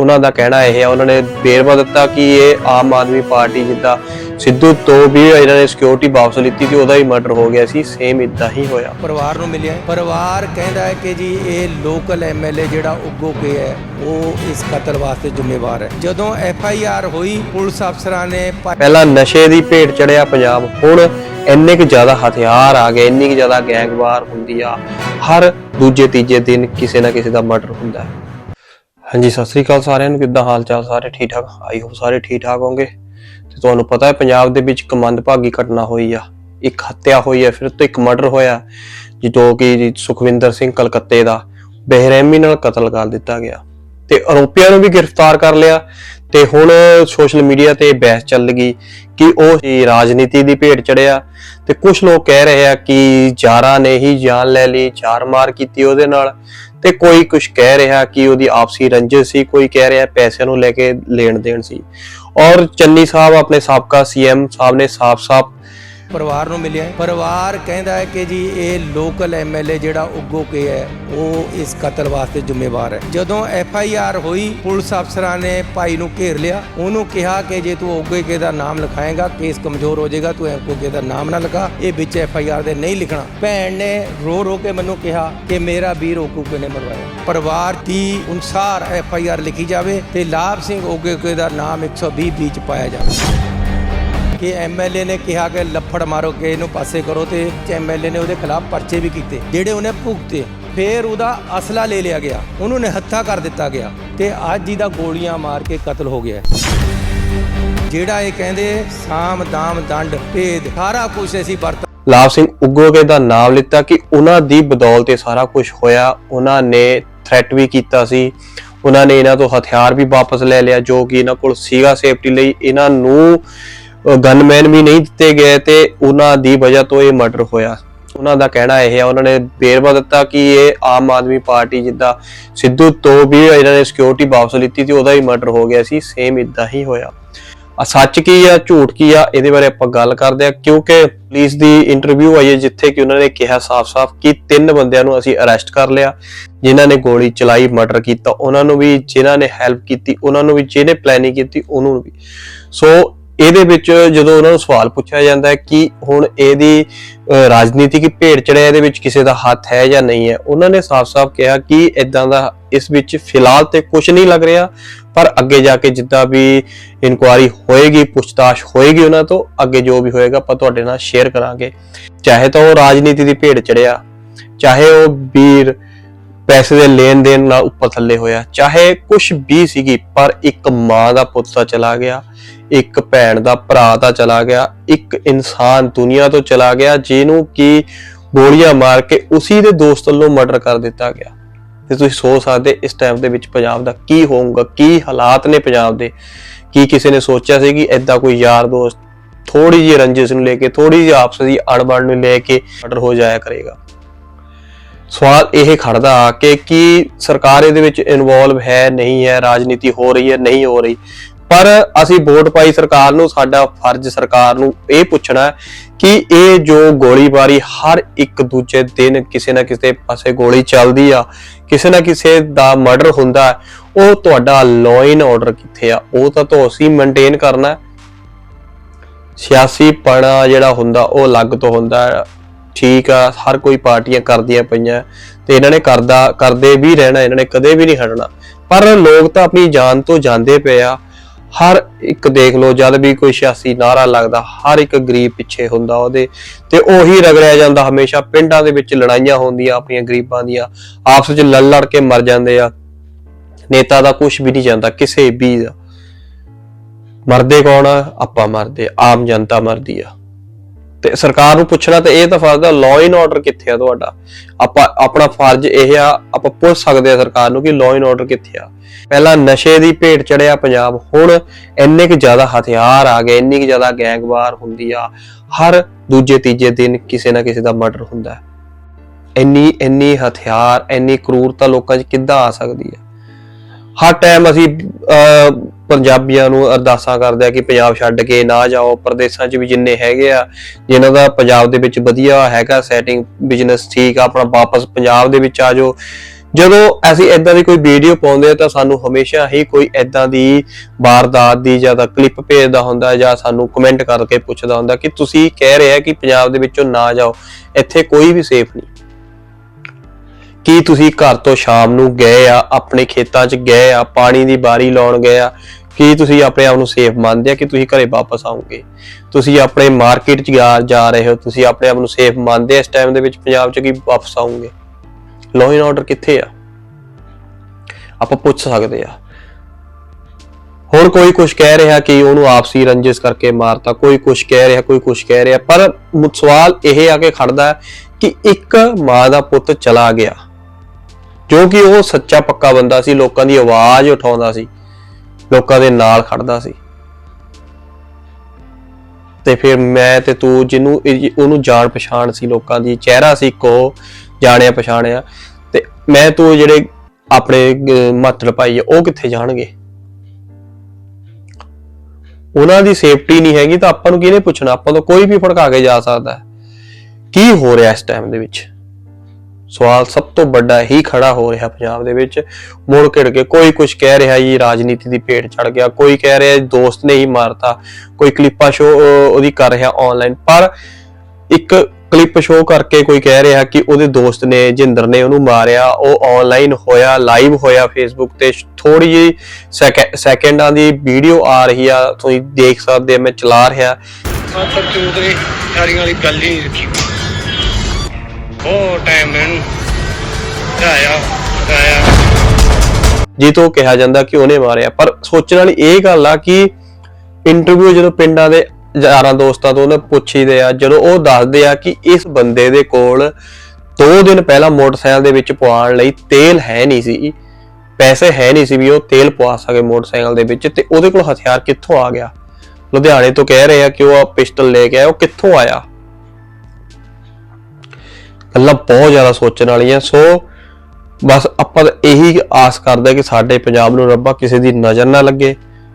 ਉਹਨਾਂ ਦਾ ਕਹਿਣਾ ਇਹ ਹੈ ਉਹਨਾਂ ਨੇ ਬੇਰਵਾ ਦਿੱਤਾ ਕਿ ਇਹ ਆਮ ਆਦਮੀ ਪਾਰਟੀ ਜਿੱਦਾਂ ਸਿੱਧੂ ਤੋਂ ਵੀ ਇਹਨਾਂ ਨੇ ਸਿਕਿਉਰਿਟੀ ਵਾਪਸ ਲਿੱਤੀ ਤੇ ਉਹਦਾ ਹੀ ਮਰਡਰ ਹੋ ਗਿਆ ਸੀ ਸੇਮ ਇਦਾਂ ਹੀ ਹੋਇਆ। ਪਰਿਵਾਰ ਨੂੰ ਮਿਲਿਆ ਹੈ। ਪਰਿਵਾਰ ਕਹਿੰਦਾ ਹੈ ਕਿ ਜੀ ਇਹ ਲੋਕਲ ਐਮਐਲਏ ਜਿਹੜਾ ਉੱਗੋ ਕੇ ਹੈ ਉਹ ਇਸ ਕਤਲ ਵਾਸਤੇ ਜ਼ਿੰਮੇਵਾਰ ਹੈ। ਜਦੋਂ ਐਫ ਆਈ ਆਰ ਹੋਈ ਪੁਲਿਸ ਅਫਸਰਾਂ ਨੇ ਪ- ਪਹਿਲਾਂ ਨਸ਼ੇ ਦੀ ਭੇਟ ਚੜਿਆ ਪੰਜਾਬ ਹੁਣ ਇੰਨੇ ਕੁ ਜ਼ਿਆਦਾ ਹਥਿਆਰ ਆ ਗਏ ਇੰਨੀ ਕੁ ਜ਼ਿਆਦਾ ਗੈਂਗਵਾਰ ਹੁੰਦੀ ਆ ਹਰ ਦੂਜੇ ਤੀਜੇ ਦਿਨ ਕਿਸੇ ਨਾ ਕਿਸੇ ਦਾ ਮਰਡਰ ਹੁੰਦਾ ਹੈ। ਹਾਂਜੀ, ਸਤਿ ਸ੍ਰੀ ਅਕਾਲ ਸਾਰਿਆਂ ਨੂੰ। ਕਿੱਦਾਂ ਹਾਲ ਚਾਲ ਸਾਰੇ ਠੀਕ ਠਾਕ ਆਈ ਹੋਪ ਸਾਰੇ ਠੀਕ ਠਾਕ ਹੋਵੋਗੇ। ਤੇ ਤੁਹਾਨੂੰ ਪਤਾ ਹੈ, ਪੰਜਾਬ ਦੇ ਵਿੱਚ ਇੱਕ ਮੰਦਭਾਗੀ ਘਟਨਾ ਹੋਈ ਆ। ਇੱਕ ਹੱਤਿਆ ਹੋਈ ਹੈ ਫਿਰ ਤੋਂ ਇੱਕ ਮਰਡਰ ਹੋਇਆ, ਜੋ ਕਿ ਸੁਖਵਿੰਦਰ ਸਿੰਘ ਕਲਕੱਤੇ ਦਾ ਬੇਰਹਿਮੀ ਨਾਲ ਕਤਲ ਕਰ ਦਿੱਤਾ ਗਿਆ। ਤੇ ਆਰੋਪੀਆਂ ਨੂੰ ਵੀ ਗ੍ਰਿਫਤਾਰ ਕਰ ਲਿਆ। ਤੇ ਹੁਣ ਸੋਸ਼ਲ ਮੀਡੀਆ ਤੇ ਬਹਿਸ ਚੱਲ ਗਈ ਕਿ ਉਹ ਹੀ ਰਾਜਨੀਤੀ ਦੀ ਭੇਟ ਚੜਿਆ ਤੇ ਕੁਝ ਲੋਕ ਕਹਿ ਰਹੇ ਆ ਕਿ ਜਾਰਾ ਨੇ ਹੀ ਜਾਨ ਲੈ ਲਈ ਚਾਰ ਮਾਰ ਕੀਤੀ ਉਹਦੇ ਨਾਲ। ਤੇ ਕੋਈ ਕੁਝ ਕਹਿ ਰਿਹਾ ਕਿ ਉਹਦੀ ਆਪਸੀ ਰੰਜਿਸ਼ ਸੀ, ਕੋਈ ਕਹਿ ਰਿਹਾ ਪੈਸਿਆਂ ਨੂੰ ਲੈ ਕੇ ਲੈਣ ਦੇਣ ਸੀ। ਔਰ ਚੰਨੀ ਸਾਹਿਬ ਆਪਣੇ ਸਾਬਕਾ ਸੀਐਮ ਸਾਹਿਬ ਨੇ ਸਾਫ਼-ਸਾਫ਼ ਪਰਿਵਾਰ ਨੂੰ ਮਿਲਿਆ ਹੈ। ਪਰਿਵਾਰ ਕਹਿੰਦਾ ਹੈ ਕਿ ਜੀ, ਇਹ ਲੋਕਲ ਐਮਐਲਏ ਜਿਹੜਾ ਉੱਗੋ ਕੇ ਹੈ, ਉਹ ਇਸ ਕਤਲ ਵਾਸਤੇ ਜ਼ਿੰਮੇਵਾਰ ਹੈ। ਜਦੋਂ ਐਫ ਆਈ ਆਰ ਹੋਈ, ਪੁਲਿਸ ਅਫਸਰਾਂ ਨੇ ਭਾਈ ਨੂੰ ਘੇਰ ਲਿਆ। ਉਹਨੂੰ ਕਿਹਾ ਕਿ ਜੇ ਤੂੰ ਉੱਗੇ ਕੇ ਦਾ ਨਾਮ ਲਿਖਾਏਗਾ, ਕੇਸ ਕਮਜ਼ੋਰ ਹੋ ਜਾਏਗਾ, ਤੂੰ ਉੱਗੇ ਕੇ ਦਾ ਨਾਮ ਨਾ ਲਿਖਾ। ਇਹ ਵਿੱਚ ਐਫ ਆਈ ਆਰ ਦੇ ਨਹੀਂ ਲਿਖਣਾ। ਭੈਣ ਨੇ ਰੋ ਰੋ ਕੇ ਮੈਨੂੰ ਕਿਹਾ ਕਿ ਮੇਰਾ ਵੀਰ ਉੱਗੋ ਨੇ ਮਰਵਾਇਆ। ਪਰਿਵਾਰ ਦੀ ਅਨੁਸਾਰ ਐਫ ਆਈ ਆਰ ਲਿਖੀ ਜਾਵੇ ਤੇ ਲਾਭ ਸਿੰਘ ਉੱਗੇ ਕੇ ਦਾ ਨਾਮ 120 ਵਿੱਚ ਪਾਇਆ ਜਾਵੇ। ਕਿ ਐਮਐਲਏ ਨੇ ਕਿਹਾ ਕਿ ਲੱਫੜ ਮਾਰੋ ਕਿ ਇਹਨੂੰ ਪਾਸੇ ਕਰੋ ਤੇ ਐਮਐਲਏ ਨੇ ਉਹਦੇ ਖਿਲਾਫ ਪਰਚੇ ਵੀ ਕੀਤੇ, ਜਿਹੜੇ ਉਹਨੇ ਭੁਗਤੇ, ਫਿਰ ਉਹਦਾ ਅਸਲਾ ਲੈ ਲਿਆ ਗਿਆ, ਉਹਨੂੰ ਨਿਹੱਥਾ ਕਰ ਦਿੱਤਾ ਗਿਆ ਤੇ ਅੱਜ ਇਹਦਾ ਗੋਲੀਆਂ ਮਾਰ ਕੇ ਕਤਲ ਹੋ ਗਿਆ। ਜਿਹੜਾ ਇਹ ਕਹਿੰਦੇ ਸਾਮ, ਦਾਮ, ਦੰਡ, ਭੇਦ, ਸਾਰਾ ਕੁਝ ਅਸੀਂ ਵਰਤ ਲਾਭ ਸਿੰਘ ਉਗੋਗੇ ਦਾ ਨਾਮ ਲਿੱਤਾ ਕਿ ਉਹਨਾਂ ਦੀ ਬਦੌਲਤ ਇਹ ਸਾਰਾ ਕੁਝ ਹੋਇਆ। ਉਹਨਾਂ ਨੇ ਥ੍ਰੈਟ ਵੀ ਕੀਤਾ ਸੀ। ਉਹਨਾਂ ਨੇ ਇਹਨਾਂ ਤੋਂ ਹਥਿਆਰ ਵੀ ਵਾਪਸ ਲੈ ਲਿਆ, ਜੋ ਕਿ ਇਹਨਾਂ ਕੋਲ ਸੀਗਾ ਸੇਫਟੀ ਲਈ। ਇਹਨਾਂ ਨੂੰ ਗਨਮੈਨ ਵੀ ਨਹੀਂ ਦਿੱਤੇ ਗਏ ਤੇ ਉਹਨਾਂ ਦੀ ਵਜ੍ਹਾ ਤੋਂ ਇਹ ਮਰਡਰ ਹੋਇਆ। ਉਹਨਾਂ ਦਾ ਕਹਿਣਾ ਇਹ ਹੈ, ਉਹਨਾਂ ਨੇ ਬੇਰਵਾ ਦਿੱਤਾ ਕਿ ਇਹ ਆਮ ਆਦਮੀ ਪਾਰਟੀ ਜਿੱਦਾਂ ਸਿੱਧੂ ਤੋਂ ਵੀ ਇਹਨਾਂ ਨੇ ਸਿਕਿਉਰਿਟੀ ਵਾਪਸ ਲਿੱਤੀ ਤੇ ਉਹਦਾ ਹੀ ਮਰਡਰ ਹੋ ਗਿਆ ਸੀ ਸੇਮ ਇਦਾਂ ਹੀ ਹੋਇਆ। ਆ ਸੱਚ ਕੀ ਆ, ਝੂਠ ਕੀ ਆ, ਇਹਦੇ ਬਾਰੇ ਆਪਾਂ ਗੱਲ ਕਰਦੇ ਆ ਕਿਉਂਕਿ ਪੁਲਿਸ ਦੀ ਇੰਟਰਵਿਊ ਆਈ ਹੈ ਜਿੱਥੇ ਕਿ ਉਹਨਾਂ ਨੇ ਕਿਹਾ ਸਾਫ਼-ਸਾਫ਼ ਕਿ ਤਿੰਨ ਬੰਦਿਆਂ ਨੂੰ ਅਸੀਂ ਅਰੈਸਟ ਕਰ ਲਿਆ, ਜਿਨ੍ਹਾਂ ਨੇ ਗੋਲੀ ਚਲਾਈ ਮਰਡਰ ਕੀਤਾ, ਉਹਨਾਂ ਨੂੰ ਵੀ, ਜਿਨ੍ਹਾਂ ਨੇ ਹੈਲਪ ਕੀਤੀ, ਉਹਨਾਂ ਨੂੰ ਵੀ, ਜਿਹਨੇ ਪਲੈਨਿੰਗ ਕੀਤੀ, ਉਹਨੂੰ ਵੀ। ਸੋ ਇਹਦੇ ਵਿੱਚ ਜਦੋਂ ਉਹਨਾਂ ਨੂੰ ਸਵਾਲ ਪੁੱਛਿਆ ਜਾਂਦਾ ਹੈ ਕਿ ਹੁਣ ਇਹਦੀ ਅਹ, ਰਾਜਨੀਤਿਕ ਭੇਡ ਚੜਿਆ ਇਹਦੇ ਵਿੱਚ ਕਿਸੇ ਦਾ ਹੱਥ ਹੈ ਜਾਂ ਨਹੀਂ ਹੈ ਉਹਨਾਂ ਨੇ ਸਾਫ਼-ਸਾਫ਼ ਕਿਹਾ ਕਿ ਇਦਾਂ ਦਾ ਇਸ ਵਿੱਚ ਫਿਲਹਾਲ ਤੇ ਕੁਝ ਨਹੀਂ ਲੱਗ ਰਿਹਾ ਪਰ ਅੱਗੇ ਜਾ ਕੇ ਜਿੱਦਾਂ ਵੀ ਇਨਕੁਆਰੀ ਹੋਏਗੀ ਪੁੱਛਤਾਛ ਹੋਏਗੀ ਉਹਨਾਂ ਤੋਂ ਅੱਗੇ ਜੋ ਵੀ ਹੋਏਗਾ ਆਪਾਂ ਤੁਹਾਡੇ ਨਾਲ ਸ਼ੇਅਰ ਕਰਾਂਗੇ। ਚਾਹੇ ਤਾਂ ਉਹ ਰਾਜਨੀਤੀ ਦੀ ਭੇੜ ਚੜਿਆ ਚਾਹੇ ਉਹ ਵੀਰ ਪੈਸੇ ਦੇ ਲੈਣ ਦੇਣ ਨਾਲ ਉੱਪਰ ਥੱਲੇ ਹੋਇਆ। ਚਾਹੇ ਕੁਝ ਵੀ ਸੀਗੀ, ਪਰ ਇੱਕ ਮਾਂ ਦਾ ਪੁੱਤ ਤਾਂ ਚਲਾ ਗਿਆ, ਇੱਕ ਭੈਣ ਦਾ ਭਰਾ ਤਾਂ ਚਲਾ ਗਿਆ, ਇੱਕ ਇਨਸਾਨ ਦੁਨੀਆ ਤੋਂ ਚਲਾ ਗਿਆ, ਜਿਹਨੂੰ ਕਿ ਗੋਲੀਆਂ ਮਾਰ ਕੇ ਉਸੇ ਦੇ ਦੋਸਤ ਵੱਲੋਂ ਮਰਡਰ ਕਰ ਦਿੱਤਾ ਗਿਆ। ਤੇ ਤੁਸੀਂ ਸੋਚ ਸਕਦੇ ਇਸ ਟਾਈਮ ਦੇ ਵਿੱਚ ਪੰਜਾਬ ਦਾ ਕੀ ਹੋਊਗਾ, ਕੀ ਹਾਲਾਤ ਨੇ ਪੰਜਾਬ ਦੇ? ਕੀ ਕਿਸੇ ਨੇ ਸੋਚਿਆ ਸੀ ਕਿ ਐਦਾਂ ਕੋਈ ਯਾਰ ਦੋਸਤ ਥੋੜੀ ਜਿਹੀ ਰੰਜਿਸ਼ ਨੂੰ ਲੈ ਕੇ ਥੋੜੀ ਜਿਹੀ ਆਪਸ ਦੀ ਅਣਬਣ ਨੂੰ ਲੈ ਕੇ ਮਰਡਰ ਹੋ ਜਾਇਆ ਕਰੇਗਾ? ਸਵਾਲ ਇਹ ਖੜਦਾ ਕਿ ਕੀ ਸਰਕਾਰ ਇਹਦੇ ਵਿੱਚ ਇਨਵੋਲਵ ਹੈ, ਨਹੀਂ ਹੈ, ਰਾਜਨੀਤੀ ਹੋ ਰਹੀ ਹੈ, ਨਹੀਂ ਹੋ ਰਹੀ? ਪਰ ਅਸੀਂ ਵੋਟ ਪਾਈ ਸਰਕਾਰ ਨੂੰ, ਸਾਡਾ ਫਰਜ਼ ਸਰਕਾਰ ਨੂੰ ਇਹ ਪੁੱਛਣਾ ਕਿ ਇਹ ਜੋ ਗੋਲੀਬਾਰੀ ਹਰ ਇੱਕ ਦੂਜੇ ਦਿਨ ਕਿਸੇ ਨਾ ਕਿਸੇ ਪਾਸੇ ਗੋਲੀ ਚੱਲਦੀ ਆ, ਕਿਸੇ ਨਾ ਕਿਸੇ ਦਾ ਮਰਡਰ ਹੁੰਦਾ ਉਹ ਤੁਹਾਡਾ ਲਾਅ ਐਂਡ ਆਰਡਰ ਕਿੱਥੇ ਆ? ਉਹ ਤਾਂ ਤੁਸੀਂ ਮੇਨਟੇਨ ਕਰਨਾ ਹੈ। ਸਿਆਸੀ ਪਣਾ ਜਿਹੜਾ ਹੁੰਦਾ, ਉਹ ਅਲੱਗ ਤੋਂ ਹੁੰਦਾ ਠੀਕ ਆ, ਹਰ ਕੋਈ ਪਾਰਟੀਆਂ ਕਰਦੀਆਂ ਪਈਆਂ। ਤੇ ਇਹਨਾਂ ਨੇ ਕਰਦਾ, ਕਰਦੇ ਵੀ ਰਹਿਣਾ, ਇਹਨਾਂ ਨੇ ਕਦੇ ਵੀ ਨਹੀਂ ਹਟਣਾ। ਪਰ ਲੋਕ ਤਾਂ ਆਪਣੀ ਜਾਨ ਤੋਂ ਜਾਂਦੇ ਪਏ ਆ। ਹਰ ਇੱਕ ਦੇਖ ਲਓ, ਜਦ ਵੀ ਕੋਈ ਸਿਆਸੀ ਨਾਰਾ ਲੱਗਦਾ, ਹਰ ਇੱਕ ਗਰੀਬ ਪਿੱਛੇ ਹੁੰਦਾ ਉਹਦੇ। ਤੇ ਉਹੀ ਰਗੜਿਆ ਜਾਂਦਾ ਹਮੇਸ਼ਾ, ਪਿੰਡਾਂ ਦੇ ਵਿੱਚ ਲੜਾਈਆਂ ਹੁੰਦੀਆਂ ਆਪਣੀਆਂ ਗਰੀਬਾਂ ਦੀਆਂ। ਆਪਸ ਵਿੱਚ ਲੜ ਲੜ ਕੇ ਮਰ ਜਾਂਦੇ ਆ। ਨੇਤਾ ਦਾ ਕੁਝ ਵੀ ਨਹੀਂ ਜਾਂਦਾ, ਕਿਸੇ ਵੀ ਦਾ। ਮਰਦੇ ਕੌਣ ਆ? ਆਪਾਂ ਮਰਦੇ, ਆਮ ਜਨਤਾ ਮਰਦੀ ਆ। ਤੇ ਸਰਕਾਰ ਨੂੰ ਪੁੱਛਣਾ ਤੇ ਇਹ ਤਾਂ ਫਰਜ਼ ਆ ਲਾਅ ਐਂਡ ਆਰਡਰ ਕਿੱਥੇ ਆ ਤੁਹਾਡਾ? ਆਪਾਂ ਆਪਣਾ ਫਰਜ਼ ਇਹ ਆ ਆਪਾਂ ਪੁੱਛ ਸਕਦੇ ਆ ਸਰਕਾਰ ਨੂੰ ਕਿ ਲਾਅ ਐਂਡ ਆਰਡਰ ਕਿੱਥੇ ਆ। ਪਹਿਲਾਂ ਨਸ਼ੇ ਦੀ ਭੇਟ ਚੜਿਆ ਪੰਜਾਬ ਹੁਣ ਇੰਨੇ ਕਿ ਜ਼ਿਆਦਾ ਹਥਿਆਰ ਆ ਗਏ ਇੰਨੀ ਕਿ ਜ਼ਿਆਦਾ ਗੈਂਗਵਾਰ ਹੁੰਦੀ ਆ ਹਰ ਦੂਜੇ ਤੀਜੇ ਦਿਨ ਕਿਸੇ ਨਾ ਕਿਸੇ ਦਾ ਮਰਡਰ ਹੁੰਦਾ। ਹੈ ਇੰਨੀ ਇੰਨੀ ਹਥਿਆਰ ਇੰਨੀ ਕਰੂਰਤਾ ਲੋਕਾਂ 'ਚ ਕਿੱਦਾਂ ਆ ਸਕਦੀ ਹੈ ਹਰ ਟਾਈਮ ਅਸੀਂ ਅਹ, ਪੰਜਾਬੀਆਂ ਨੂੰ ਅਰਦਾਸਾਂ ਕਰਦੇ ਆ ਕਿ ਪੰਜਾਬ ਛੱਡ ਕੇ ਨਾ ਜਾਓ। ਪ੍ਰਦੇਸ਼ਾਂ 'ਚ ਵੀ ਜਿੰਨੇ ਹੈਗੇ ਆ, ਜਿਨ੍ਹਾਂ ਦਾ ਪੰਜਾਬ ਦੇ ਵਿੱਚ ਵਧੀਆ ਹੈਗਾ ਸੈਟਿੰਗ ਬਿਜ਼ਨਸ ਠੀਕ ਆ, ਆਪਣਾ ਵਾਪਸ ਪੰਜਾਬ ਦੇ ਵਿੱਚ ਆ ਜਾਓ। ਜਦੋਂ ਅਸੀਂ ਇਦਾਂ ਦੀ ਕੋਈ ਵੀਡੀਓ ਪਾਉਂਦੇ ਆ ਤਾਂ ਸਾਨੂੰ ਹਮੇਸ਼ਾ ਹੀ ਕੋਈ ਇਦਾਂ ਦੀ ਵਾਰਦਾਤ ਦੀ ਜਾਂ ਤਾਂ ਕਲਿੱਪ ਭੇਜਦਾ ਹੁੰਦਾ ਜਾਂ ਸਾਨੂੰ ਕਮੈਂਟ ਕਰਕੇ ਪੁੱਛਦਾ ਹੁੰਦਾ ਕਿ ਤੁਸੀਂ ਕਹਿ ਰਹੇ ਆ ਕਿ ਪੰਜਾਬ ਦੇ ਵਿੱਚੋਂ ਨਾ ਜਾਓ। ਇੱਥੇ ਕੋਈ ਵੀ ਸੇਫ ਨਹੀਂ। ਕੀ ਤੁਸੀਂ ਘਰ ਤੋਂ ਸ਼ਾਮ ਨੂੰ ਗਏ ਆ, ਆਪਣੇ ਖੇਤਾਂ 'ਚ ਗਏ ਆ, ਪਾਣੀ ਦੀ ਬਾਰੀ ਲਾਉਣ ਗਏ ਆ? ਕੀ ਤੁਸੀਂ ਆਪਣੇ ਆਪ ਨੂੰ ਸੇਫ ਮੰਨਦੇ ਆ ਕਿ ਤੁਸੀਂ ਘਰੇ ਵਾਪਸ ਆਓਗੇ? ਤੁਸੀਂ ਆਪਣੇ ਮਾਰਕੀਟ 'ਚ ਜਾ- ਰਹੇ ਹੋ, ਤੁਸੀਂ ਆਪਣੇ ਆਪ ਨੂੰ ਸੇਫ ਮੰਨਦੇ ਆ ਇਸ ਟਾਈਮ ਦੇ ਵਿੱਚ ਪੰਜਾਬ 'ਚ ਕਿ ਵਾਪਸ ਆਓਗੇ? ਲਾਅ ਐਂਡ ਆਰਡਰ ਕਿੱਥੇ ਆ? ਆਪਾਂ ਪੁੱਛ ਸਕਦੇ ਆ। ਹੁਣ ਕੋਈ ਕੁਝ ਕਹਿ ਰਿਹਾ ਕਿ ਉਹਨੂੰ ਆਪਸੀ ਰੰਜਿਸ਼ ਕਰਕੇ ਮਾਰਤਾ, ਕੋਈ ਕੁਝ ਕਹਿ ਰਿਹਾ, ਕੋਈ ਕੁਝ ਕਹਿ ਰਿਹਾ, ਪਰ ਸਵਾਲ ਇਹ ਆ ਕੇ ਖੜਦਾ ਕਿ ਇੱਕ ਮਾਂ ਦਾ ਪੁੱਤ ਚਲਾ ਗਿਆ, ਜੋ ਕਿ ਉਹ ਸੱਚਾ ਪੱਕਾ ਬੰਦਾ ਸੀ, ਲੋਕਾਂ ਦੀ ਆਵਾਜ਼ ਉਠਾਉਂਦਾ ਸੀ। ਲੋਕਾਂ ਦੇ ਨਾਲ ਖੜਦਾ ਸੀ। ਤੇ ਫਿਰ ਮੈਂ ਤੇ ਤੂੰ ਜਿਹਨੂੰ ਉਹਨੂੰ ਜਾਣ ਪਛਾਣ ਸੀ ਲੋਕਾਂ ਦੀ ਚਿਹਰਾ ਸੀ ਕੋ ਜਾਣਿਆ ਪਛਾਣਿਆ। ਤੇ ਮੈਂ ਤੂੰ ਜਿਹੜੇ ਆਪਣੇ ਅਹ, ਮਾਤਰ ਭਾਈ ਆ ਉਹ ਕਿੱਥੇ ਜਾਣਗੇ? ਉਹਨਾਂ ਦੀ ਸੇਫਟੀ ਨਹੀਂ ਹੈਗੀ ਤਾਂ ਆਪਾਂ ਨੂੰ ਕਿਹਨੇ ਪੁੱਛਣਾ? ਆਪਾਂ ਤੋਂ ਕੋਈ ਵੀ ਫੜਕਾ ਕੇ ਜਾ ਸਕਦਾ। ਹੈ ਕੀ ਹੋ ਰਿਹਾ ਇਸ ਟਾਈਮ ਦੇ ਵਿੱਚ? ਸਵਾਲ ਸਭ ਤੋਂ ਵੱਡਾ ਹੀ ਖੜਾ ਹੋ ਰਿਹਾ ਪੰਜਾਬ ਦੇ ਵਿੱਚ। ਮੁੜ ਕਿੜ ਕੇ ਕੋਈ ਕੁਝ ਕਹਿ ਰਿਹਾ ਜੀ, ਰਾਜਨੀਤੀ ਦੀ ਭੇਟ ਚੜ ਗਿਆ। ਕੋਈ ਕਹਿ ਰਿਹਾ ਦੋਸਤ ਨੇ ਹੀ ਮਾਰਤਾ। ਕੋਈ ਕਲਿੱਪਾਂ ਸ਼ੋ ਉਹਦੀ ਕਰ ਰਿਹਾ ਆਨਲਾਈਨ ਪਰ ਇੱਕ ਕਲਿੱਪ ਸ਼ੋ ਕਰਕੇ ਕੋਈ ਕਹਿ ਰਿਹਾ ਕਿ ਉਹਦੇ ਦੋਸਤ ਨੇ, ਜਿੰਦਰ ਨੇ ਉਹਨੂੰ ਮਾਰਿਆ। ਉਹ ਆਨਲਾਈਨ ਹੋਇਆ ਲਾਈਵ ਹੋਇਆ ਫੇਸਬੁੱਕ ਤੇ। ਥੋੜੀ ਜਿਹੀ ਸੈਕ- ਸੈਕਿੰਡਾਂ ਦੀ ਵੀਡੀਓ ਆ ਰਹੀ ਆ। ਤੁਸੀਂ ਦੇਖ ਸਕਦੇ ਮੈਂ ਚਲਾ ਰਿਹਾ। ਆ ਤਰਤੂਤ ਸਾਰੀਆਂ ਵਾਲੀ ਗੱਲ ਹੀ ਰੱਖੀ ਬਹੁਤ ਟਾਈਮ ਮੈਨੂੰ ਆਇਆ ਆਇਆ ਜੀ ਤੋਂ ਕਿਹਾ ਜਾਂਦਾ ਕਿ ਉਹਨੇ ਮਾਰਿਆ, ਪਰ ਸੋਚਣ ਵਾਲੀ ਇਹ ਗੱਲ ਆ ਕਿ ਇੰਟਰਵਿਊ ਜਦੋਂ ਪਿੰਡਾਂ ਦੇ ਯਾਰਾਂ ਦੋਸਤਾਂ ਤੋਂ ਉਹਨੇ ਪੁੱਛੀਦੇ ਆ, ਜਦੋਂ ਉਹ ਦੱਸਦੇ ਆ ਕਿ ਇਸ ਬੰਦੇ ਦੇ ਕੋਲ 2 ਦਿਨ ਪਹਿਲਾਂ ਮੋਟਰਸਾਈਕਲ ਦੇ ਵਿੱਚ ਪਵਾਉਣ ਲਈ ਤੇਲ ਹੈ ਨਹੀਂ ਸੀ, ਪੈਸੇ ਹੈ ਨਹੀਂ ਸੀ ਵੀ ਉਹ ਤੇਲ ਪਵਾ ਸਕੇ ਮੋਟਰਸਾਈਕਲ ਦੇ ਵਿੱਚ ਤੇ ਉਹਦੇ ਕੋਲ ਹਥਿਆਰ ਕਿੱਥੋਂ ਆ ਗਿਆ? ਲੁਧਿਆਣੇ ਤੋਂ ਕਹਿ ਰਹੇ ਆ ਕਿ ਉਹ ਪਿਸਟਲ ਲੈ ਕੇ ਆਇਆ, ਉਹ ਕਿੱਥੋਂ ਆਇਆ? ਗੱਲਾਂ ਬਹੁਤ ਜ਼ਿਆਦਾ ਸੋਚਣ ਵਾਲੀਆਂ, ਸੋ ਬਸ ਆਪਾਂ ਇਹੀ ਆਸ ਕਰਦੇ ਕਿ ਸਾਡੇ ਪੰਜਾਬ ਨੂੰ ਰੱਬਾ ਕਿਸੇ ਦੀ ਨਜ਼ਰ ਨਾ ਲੱਗੇ।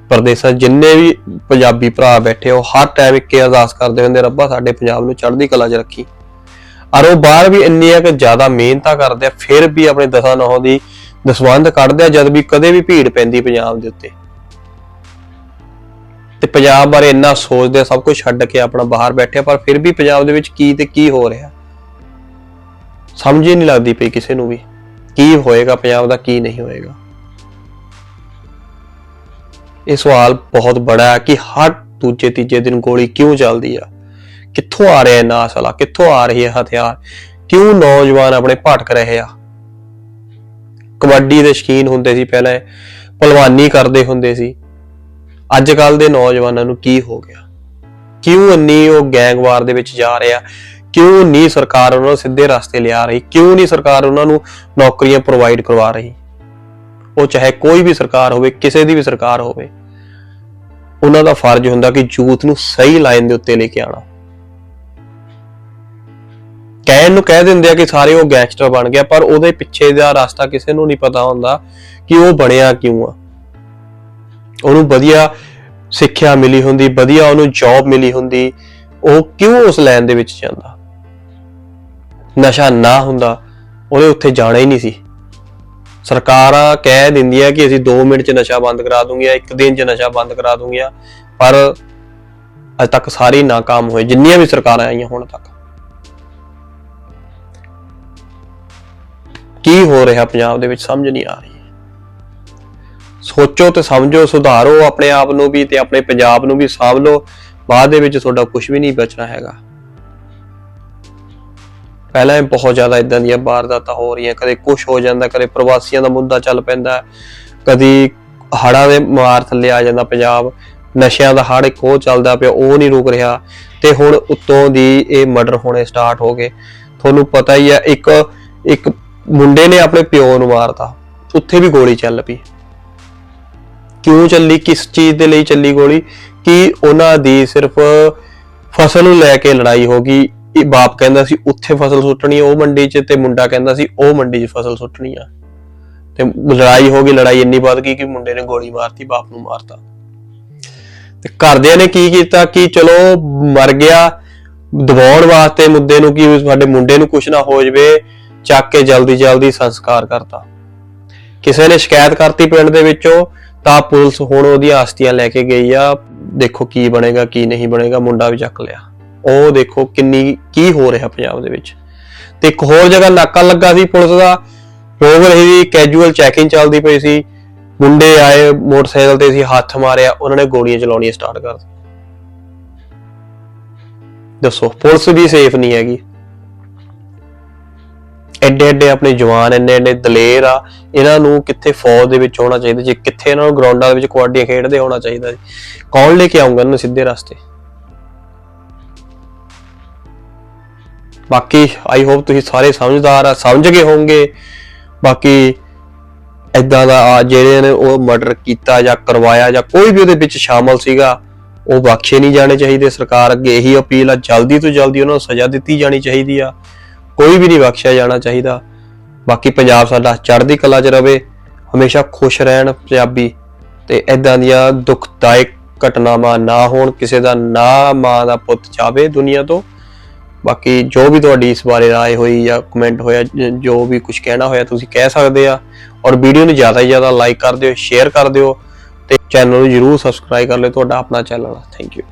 ਪਰਦੇਸਾਂ ਜਿੰਨੇ ਵੀ ਪੰਜਾਬੀ ਭਰਾ ਬੈਠੇ ਹੋ ਹਰ ਟਾਈਮ ਇੱਕੇ ਅਰਦਾਸ ਕਰਦੇ ਹੁੰਦੇ ਰੱਬਾ ਸਾਡੇ ਪੰਜਾਬ ਨੂੰ ਚੜ੍ਹਦੀ ਕਲਾ 'ਚ ਰੱਖੀ। ਔਰ ਉਹ ਬਾਹਰ ਵੀ ਇੰਨੀਆਂ ਕਿ ਜ਼ਿਆਦਾ ਮਿਹਨਤਾਂ ਕਰਦੇ ਆ, ਫਿਰ ਵੀ ਆਪਣੇ ਦਸਾਂ ਨੌਂ ਦੀ ਦਸਵੰਧ ਕੱਢਦੇ ਆ, ਜਦ ਵੀ ਕਦੇ ਵੀ ਭੀੜ ਪੈਂਦੀ ਪੰਜਾਬ ਦੇ ਉੱਤੇ। ਤੇ ਪੰਜਾਬ ਬਾਰੇ ਇੰਨਾ ਸੋਚਦੇ ਆ, ਸਭ ਕੁਝ ਛੱਡ ਕੇ ਆਪਣਾ ਬਾਹਰ ਬੈਠੇ ਪਰ ਫਿਰ ਵੀ ਪੰਜਾਬ ਦੇ ਵਿੱਚ ਕੀ ਤੇ ਕੀ ਹੋ ਰਿਹਾ। ਸਮਝ ਹੀ ਨਹੀਂ ਲੱਗਦੀ ਪਈ ਕਿਸੇ ਨੂੰ ਵੀ। ਕੀ ਹੋਏਗਾ ਪੰਜਾਬ ਦਾ, ਕੀ ਨਹੀਂ ਹੋਏਗਾ। ਇਹ ਸਵਾਲ ਬਹੁਤ ਬੜਾ ਹੈ ਕਿ ਹਰ ਦੂਜੇ ਤੀਜੇ ਦਿਨ ਗੋਲੀ ਕਿਉਂ ਚੱਲਦੀ ਆ? ਕਿੱਥੋਂ ਆ ਰਿਹਾ ਨਾ ਅਸਲਾ ਕਿੱਥੋਂ ਆ ਰਹੀ ਹੈ ਹਥਿਆਰ? ਕਿਉਂ ਨੌਜਵਾਨ ਆਪਣੇ ਭਟਕ ਰਹੇ ਆ? ਕਬੱਡੀ ਦੇ ਸ਼ਕੀਨ ਹੁੰਦੇ ਸੀ ਪਹਿਲਾਂ, ਪਹਿਲਵਾਨੀ ਕਰਦੇ ਹੁੰਦੇ ਸੀ। ਅੱਜ ਕੱਲ ਦੇ ਨੌਜਵਾਨਾਂ ਨੂੰ ਕੀ ਹੋ ਗਿਆ? ਕਿਉਂ ਇੰਨੀ ਉਹ ਗੈਂਗਵਾਰ ਦੇ ਵਿੱਚ ਜਾ ਰਿਹਾ? ਕਿਉਂ ਨਹੀਂ ਸਰਕਾਰ ਉਹਨਾਂ ਨੂੰ ਸਿੱਧੇ ਰਸਤੇ ਲਿਆ ਰਹੀ? ਕਿਉਂ ਨਹੀਂ ਸਰਕਾਰ ਉਹਨਾਂ ਨੂੰ ਨੌਕਰੀਆਂ ਪ੍ਰੋਵਾਈਡ ਕਰਵਾ ਰਹੀ? ਉਹ ਚਾਹੇ ਕੋਈ ਵੀ ਸਰਕਾਰ ਹੋਵੇ, ਕਿਸੇ ਦੀ ਵੀ ਸਰਕਾਰ ਹੋਵੇ, ਉਹਨਾਂ ਦਾ ਫਰਜ਼ ਹੁੰਦਾ ਕਿ ਯੂਥ ਨੂੰ ਸਹੀ ਲਾਈਨ ਦੇ ਉੱਤੇ ਲੈ ਕੇ ਆਣਾ ਕਹਿਣ ਨੂੰ ਕਹਿ ਦਿੰਦੇ ਆ ਕਿ ਸਾਰੇ ਉਹ ਗੈਂਗਸਟਰ ਬਣ ਗਿਆ ਪਰ ਉਹਦੇ ਪਿੱਛੇ ਦਾ ਰਸਤਾ ਕਿਸੇ ਨੂੰ ਨਹੀਂ ਪਤਾ ਹੁੰਦਾ ਕਿ ਉਹ ਬਣਿਆ ਕਿਉਂ ਆ। ਉਹਨੂੰ ਵਧੀਆ ਸਿੱਖਿਆ ਮਿਲੀ ਹੁੰਦੀ, ਵਧੀਆ ਉਹਨੂੰ ਜੌਬ ਮਿਲੀ ਹੁੰਦੀ, ਉਹ ਕਿਉਂ ਉਸ ਲਾਈਨ ਦੇ ਵਿੱਚ ਜਾਂਦਾ? ਨਸ਼ਾ ਨਾ ਹੁੰਦਾ ਉਹਨੇ ਉੱਥੇ ਜਾਣਾ ਹੀ ਨਹੀਂ ਸੀ। ਸਰਕਾਰਾਂ ਕਹਿ ਦਿੰਦੀਆਂ ਕਿ ਅਸੀਂ 2 ਮਿੰਟ 'ਚ ਨਸ਼ਾ ਬੰਦ ਕਰਾ ਦੂੰਗੀਆਂ, ਇੱਕ ਦਿਨ 'ਚ ਨਸ਼ਾ ਬੰਦ ਕਰਾ ਦੂੰਗੀਆਂ, ਪਰ ਅਜੇ ਤੱਕ ਸਾਰੀ ਨਾਕਾਮ ਹੋਏ, ਜਿੰਨੀਆਂ ਵੀ ਸਰਕਾਰਾਂ ਆਈਆਂ ਹੁਣ ਤੱਕ। ਕੀ ਹੋ ਰਿਹਾ ਪੰਜਾਬ ਦੇ ਵਿੱਚ, ਸਮਝ ਨਹੀਂ ਆ ਰਹੀ। ਸੋਚੋ ਤੇ ਸਮਝੋ, ਸੁਧਾਰੋ ਆਪਣੇ ਆਪ ਨੂੰ ਵੀ ਤੇ ਆਪਣੇ ਪੰਜਾਬ ਨੂੰ ਵੀ, ਸਾਂਭ ਲਓ। ਬਾਅਦ ਦੇ ਵਿੱਚ ਤੁਹਾਡਾ ਕੁਝ ਵੀ ਨਹੀਂ ਬਚਣਾ ਹੈਗਾ। ਪਹਿਲਾਂ ਵੀ ਬਹੁਤ ਜ਼ਿਆਦਾ ਇਦਾਂ ਦੀਆਂ ਵਾਰਦਾਤਾਂ ਹੋ ਰਹੀਆਂ, ਕਦੇ ਕੁਝ ਹੋ ਜਾਂਦਾ, ਕਦੇ ਪ੍ਰਵਾਸੀਆਂ ਦਾ ਮੁੱਦਾ ਚੱਲ ਪੈਂਦਾ, ਕਦੀ ਹੜਾਂ ਦੇ ਮਾਰ ਥੱਲੇ ਆ ਜਾਂਦਾ ਪੰਜਾਬ, ਨਸ਼ਿਆਂ ਦਾ ਹੜ ਇੱਕ ਉਹ ਚੱਲਦਾ ਪਿਆ, ਉਹ ਨਹੀਂ ਰੁਕ ਰਿਹਾ ਤੇ ਹੁਣ ਉੱਤੋਂ ਦੀ ਇਹ ਮਰਡਰ ਹੋਣੇ ਸਟਾਰਟ ਹੋ ਗਏ। ਤੁਹਾਨੂੰ ਪਤਾ ਹੀ ਆ, ਇੱਕ ਇੱਕ ਮੁੰਡੇ ਨੇ ਆਪਣੇ ਪਿਓ ਨੂੰ ਮਾਰਤਾ, ਉੱਥੇ ਵੀ ਗੋਲੀ ਚੱਲ ਪਈ। ਕਿਉਂ ਚੱਲੀ, ਕਿਸ ਚੀਜ਼ ਦੇ ਲਈ ਚੱਲੀ ਗੋਲੀ? ਕਿ ਉਹਨਾਂ ਦੀ ਸਿਰਫ ਫਸਲ ਨੂੰ ਲੈ ਕੇ ਲੜਾਈ ਹੋ ਗਈ ਇਹ ਬਾਪ ਕਹਿੰਦਾ ਸੀ, ਉੱਥੇ ਫਸਲ ਸੁੱਟਣੀ ਉਹ ਮੰਡੀ 'ਚ ਤੇ ਮੁੰਡਾ ਕਹਿੰਦਾ ਸੀ, ਉਹ ਮੰਡੀ 'ਚ ਫਸਲ ਸੁੱਟਣੀ ਆ। ਤੇ ਲੜਾਈ ਹੋ ਗਈ, ਲੜਾਈ ਇੰਨੀ ਵੱਧ ਗਈ ਕਿ ਮੁੰਡੇ ਨੇ ਗੋਲੀ ਮਾਰਤੀ, ਬਾਪ ਨੂੰ ਮਾਰਤਾ। ਤੇ ਘਰਦਿਆਂ ਨੇ ਕੀ ਕੀਤਾ ਕਿ ਚਲੋ, ਮਰ ਗਿਆ, ਦਬਾਉਣ ਵਾਸਤੇ ਮੁੱਦੇ ਨੂੰ ਕਿ ਸਾਡੇ ਮੁੰਡੇ ਨੂੰ ਕੁਝ ਨਾ ਹੋ ਜਵੇ, ਚੱਕ ਕੇ ਜਲਦੀ ਜਲਦੀ ਸੰਸਕਾਰ ਕਰਤਾ। ਕਿਸੇ ਨੇ ਸ਼ਿਕਾਇਤ ਕਰਤੀ ਪਿੰਡ ਦੇ ਵਿੱਚੋਂ, ਤਾਂ ਪੁਲਿਸ ਹੁਣ ਉਹਦੀਆਂ ਆਸਤੀਆਂ ਲੈ ਕੇ ਗਈ ਆ, ਦੇਖੋ ਕੀ ਬਣੇਗਾ, ਕੀ ਨਹੀਂ ਬਣੇਗਾ, ਮੁੰਡਾ ਵੀ ਚੱਕ ਲਿਆ। ਉਹ ਦੇਖੋ ਕਿੰਨੀ, ਕੀ ਹੋ ਰਿਹਾ ਪੰਜਾਬ ਦੇ ਵਿੱਚ। ਤੇ ਇੱਕ ਹੋਰ ਜਗ੍ਹਾ ਨਾਕਾ ਲੱਗਾ ਸੀ ਪੁਲਿਸ ਦਾ ਰੋਗ ਰਹੀ ਸੀ ਕੈਜੂਅਲ ਚੈਕਿੰਗ ਚੱਲਦੀ ਪਈ ਸੀ। ਮੁੰਡੇ ਆਏ, ਮੋਟਰਸਾਈਕਲ ਤੇ ਸੀ, ਹੱਥ ਮਾਰਿਆ, ਉਹਨਾਂ ਨੇ ਗੋਲੀਆਂ ਚਲਾਉਣੀਆਂ ਸਟਾਰਟ ਕਰ ਦਿੱਤੀਆਂ। ਦੱਸੋ, ਪੁਲਿਸ ਵੀ ਸੇਫ ਨਹੀਂ ਹੈਗੀ। ਐਡੇ ਐਡੇ ਆਪਣੇ ਜਵਾਨ ਇੰਨੇ ਐਡੇ ਦਲੇਰ ਆ, ਇਹਨਾਂ ਨੂੰ ਕਿੱਥੇ ਫੌਜ ਦੇ ਵਿੱਚ ਹੋਣਾ ਚਾਹੀਦਾ, ਜੇ ਕਿੱਥੇ ਇਹਨਾਂ ਨੂੰ ਗਰਾਊਂਡਾਂ ਦੇ ਵਿੱਚ ਕਬੱਡੀਆਂ ਖੇਡਦੇ ਹੋਣਾ ਚਾਹੀਦਾ ਜੀ ਕੌਣ ਲੈ ਕੇ ਆਉਂਗਾ ਇਹਨਾਂ ਸਿੱਧੇ ਰਸਤੇ? ਬਾਕੀ ਆਈ ਹੋਪ ਤੁਸੀਂ ਸਾਰੇ ਸਮਝਦਾਰ ਆ, ਸਮਝ ਗਏ ਹੋਵੋਗੇ। ਬਾਕੀ ਇਦਾਂ ਦਾ ਆ ਜਿਹੜੇ ਨੇ ਉਹ ਮਰਡਰ ਕੀਤਾ ਜਾਂ ਕਰਵਾਇਆ ਜਾਂ ਕੋਈ ਵੀ ਉਹਦੇ ਵਿੱਚ ਸ਼ਾਮਲ ਸੀਗਾ, ਉਹ ਬਖਸ਼ੇ ਨਹੀਂ ਜਾਣੇ ਚਾਹੀਦੇ। ਸਰਕਾਰ ਅੱਗੇ ਇਹੀ ਅਪੀਲ ਆ, ਜਲਦੀ ਤੋਂ ਜਲਦੀ ਉਹਨਾਂ ਨੂੰ ਸਜ਼ਾ ਦਿੱਤੀ ਜਾਣੀ ਚਾਹੀਦੀ ਆ। ਕੋਈ ਵੀ ਨਹੀਂ ਬਖਸ਼ਿਆ ਜਾਣਾ ਚਾਹੀਦਾ। ਬਾਕੀ ਪੰਜਾਬ ਸਾਡਾ ਚੜ੍ਹਦੀ ਕਲਾ 'ਚ ਰਵੇ, ਹਮੇਸ਼ਾ ਖੁਸ਼ ਰਹਿਣ ਪੰਜਾਬੀ। ਤੇ ਇਦਾਂ ਦੀਆਂ ਦੁਖਦਾਇਕ ਘਟਨਾਵਾਂ ਨਾ ਹੋਣ, ਕਿਸੇ ਦਾ ਨਾ ਮਾਂ ਦਾ ਪੁੱਤ ਜਾਵੇ ਦੁਨੀਆ ਤੋਂ। ਬਾਕੀ ਜੋ ਵੀ ਤੁਹਾਡੀ ਇਸ ਬਾਰੇ ਰਾਏ ਹੋਈ ਜਾਂ ਕਮੈਂਟ ਹੋਇਆ, ਜੋ ਵੀ ਕੁਝ ਕਹਿਣਾ ਹੋਇਆ ਤੁਸੀਂ ਕਹਿ ਸਕਦੇ ਆ। ਔਰ ਵੀਡੀਓ ਨੂੰ ਜ਼ਿਆਦਾ ਤੋਂ ਜ਼ਿਆਦਾ ਲਾਈਕ ਕਰ ਦਿਓ ਸ਼ੇਅਰ ਕਰ ਦਿਓ ਤੇ ਚੈਨਲ ਨੂੰ ਜਰੂਰ ਸਬਸਕ੍ਰਾਈਬ ਕਰ ਲਿਓ, ਤੁਹਾਡਾ ਆਪਣਾ ਚੈਨਲ ਥੈਂਕ ਯੂ